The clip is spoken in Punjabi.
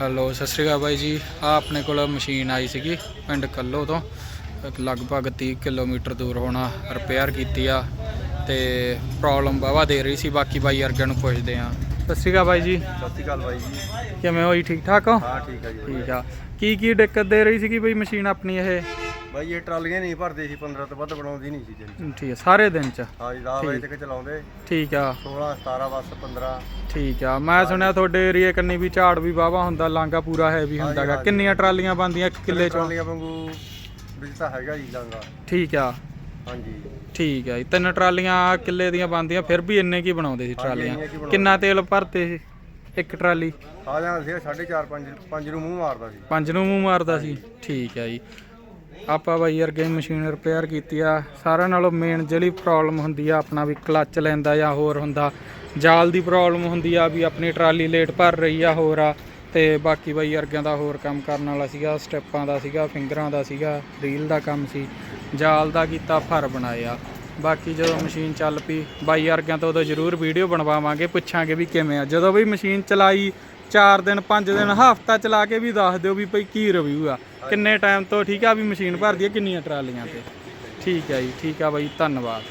ਹੈਲੋ ਸਤਿ ਸ਼੍ਰੀ ਅਕਾਲ ਬਾਈ ਜੀ। ਆ ਆਪਣੇ ਕੋਲ ਮਸ਼ੀਨ ਆਈ ਸੀਗੀ ਪਿੰਡ ਕੱਲੋ ਤੋਂ। ਲਗਭਗ 30 ਕਿਲੋਮੀਟਰ ਦੂਰ ਹੋਣਾ ਰਿਪੇਅਰ ਕੀਤੀ ਆ ਤੇ ਪ੍ਰੋਬਲਮ ਵਾਹਵਾ ਦੇ ਰਹੀ ਸੀ ਬਾਕੀ ਬਾਈ ਵਰਗਿਆਂ ਨੂੰ ਪੁੱਛਦੇ ਆ। ਸਤਿ ਸ਼੍ਰੀ ਅਕਾਲ ਬਾਈ ਜੀ। ਸਤਿ ਸ਼੍ਰੀ ਅਕਾਲ ਬਾਈ ਜੀ। ਕਿਵੇਂ ਹੋਈ ਠੀਕ ਠਾਕ ਹੋ? ਹਾਂ ਠੀਕ ਹੈ ਜੀ ਠੀਕ ਆ। ਕੀ ਕੀ ਦਿੱਕਤ ਦੇ ਰਹੀ ਸੀਗੀ ਬਈ ਮਸ਼ੀਨ ਆਪਣੀ ਇਹ? ਬਾਈ ਇਹ ਟਰਾਲੀਆਂ ਨਹੀਂ ਭਰਦੇ ਸੀ 15 ਤੋਂ ਵੱਧ ਬਣਾਉਂਦੀ ਨਹੀਂ ਸੀ ਜੀ ਠੀਕ ਆ ਸਾਰੇ ਦਿਨ ਚ? ਹਾਂ ਜੀ 10 ਵਜੇ ਤੱਕ ਚਲਾਉਂਦੇ। ਠੀਕ ਆ। 16 17 ਬਸ 15 ਠੀਕ ਆ ਮੈਂ ਸੁਣਿਆ ਤੁਹਾਡੇ ਏਰੀਏ ਕੰਨੀ ਵੀ ਝਾੜ ਵੀ ਵਾਹਵਾ ਹੁੰਦਾ ਲਾਂਗਾ ਪੂਰਾ ਹੈ ਵੀ ਹੁੰਦਾਗਾ। ਕਿੰਨੀਆਂ ਟਰਾਲੀਆਂ ਬੰਦੀਆਂ ਇੱਕ ਕਿੱਲੇ ਚੋਂ? ਟਰਾਲੀਆਂ ਵਾਂਗੂ ਵਿੱਚ ਤਾਂ ਹੈਗਾ ਜੀ ਲਾਂਗਾ ਠੀਕ ਆ। ਹਾਂਜੀ ਠੀਕ ਹੈ ਜੀ ਤਿੰਨ ਟਰਾਲੀਆਂ ਕਿੱਲੇ ਦੀਆਂ ਬੰਦੀਆਂ ਫਿਰ ਵੀ ਇੰਨੇ ਕੀ ਬਣਾਉਂਦੇ ਸੀ ਟਰਾਲੀਆਂ। ਕਿੰਨਾ ਤੇਲ ਭਰਤੇ ਸੀ ਇੱਕ ਟਰਾਲੀ? ਆ ਜਾਂਦਾ ਸੀ 4.5 5 5 ਨੂੰ ਮੂੰਹ ਮਾਰਦਾ ਸੀ। ਪੰਜ ਨੂੰ ਮੂੰਹ ਮਾਰਦਾ ਸੀ। ਠੀਕ ਹੈ ਜੀ। ਆਪਾਂ ਬਾਈ ਅਰਗੇ ਮਸ਼ੀਨ ਰਿਪੇਅਰ ਕੀਤੀ ਆ। ਸਾਰਿਆਂ ਨਾਲੋਂ ਮੇਨ ਜਿਹੜੀ ਪ੍ਰੋਬਲਮ ਹੁੰਦੀ ਆ, ਆਪਣਾ ਵੀ ਕਲੱਚ ਲੈਂਦਾ ਜਾਂ ਹੋਰ ਹੁੰਦਾ। ਜਾਲ ਦੀ ਪ੍ਰੋਬਲਮ ਹੁੰਦੀ ਆ ਵੀ ਆਪਣੀ ਟਰਾਲੀ ਲੇਟ ਭਰ ਰਹੀ ਆ ਹੋਰ ਆ। ਤੇ ਬਾਕੀ ਬਾਈ ਅਰਗਿਆਂ ਦਾ ਹੋਰ ਕੰਮ ਕਰਨ ਵਾਲਾ ਸੀਗਾ, ਸਟੈਪਾਂ ਦਾ ਸੀਗਾ ਫਿੰਗਰਾਂ ਦਾ ਸੀਗਾ ਰੀਲ ਦਾ ਕੰਮ ਸੀ। ਜਾਲ ਦਾ ਕੀਤਾ, ਫਰ ਬਣਾਇਆ। ਬਾਕੀ ਜਦੋਂ ਮਸ਼ੀਨ ਚੱਲ ਪਈ, ਬਾਈ ਵਰਗਿਆਂ ਤੋਂ ਉਦੋਂ ਜ਼ਰੂਰ ਵੀਡੀਓ ਬਣਵਾਵਾਂਗੇ, ਪੁੱਛਾਂਗੇ ਵੀ ਕਿਵੇਂ ਆ। ਜਦੋਂ ਵੀ ਮਸ਼ੀਨ ਚਲਾਈ 4 ਦਿਨ 5 ਦਿਨ ਹਫਤਾ ਚਲਾ ਕੇ ਵੀ ਦੱਸ ਦਿਓ ਵੀ ਭਈ ਕੀ ਰਿਵਿਊ ਆ। ਕਿੰਨੇ ਟਾਈਮ ਤੋਂ ਠੀਕ ਆ ਵੀ ਮਸ਼ੀਨ ਭਰਦੀ ਆ ਕਿੰਨੀਆਂ ਟਰਾਲੀਆਂ ਤੇ। ਠੀਕ ਆ ਜੀ ਠੀਕ ਆ ਬਾਈ ਧੰਨਵਾਦ।